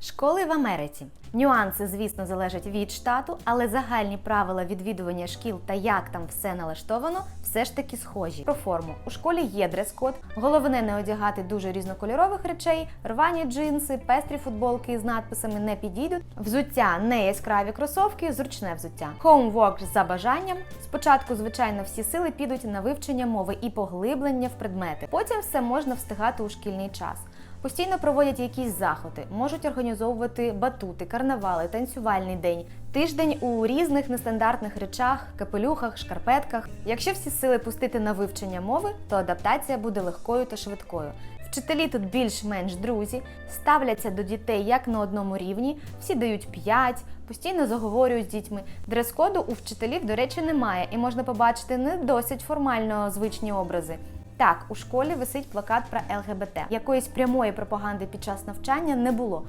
Школи в Америці. Нюанси, звісно, залежать від штату, але загальні правила відвідування шкіл та як там все налаштовано, все ж таки схожі. Про форму у школі є дрес-код. Головне не одягати дуже різнокольорових речей, рвані джинси, пестрі футболки з надписами не підійдуть. Взуття не яскраві кросовки, зручне взуття. Homework за бажанням. Спочатку, звичайно, всі сили підуть на вивчення мови і поглиблення в предмети. Потім все можна встигати у шкільний час. Постійно проводять якісь заходи, можуть організовувати батути, карнавали, танцювальний день, тиждень у різних нестандартних речах, капелюхах, шкарпетках. Якщо всі сили пустити на вивчення мови, то адаптація буде легкою та швидкою. Вчителі тут більш-менш друзі, ставляться до дітей як на одному рівні, всі дають 5, постійно заговорюють з дітьми. Дрес-коду у вчителів, до речі, немає, і можна побачити не досить формально звичні образи. Так, у школі висить плакат про ЛГБТ. Якоїсь прямої пропаганди під час навчання не було.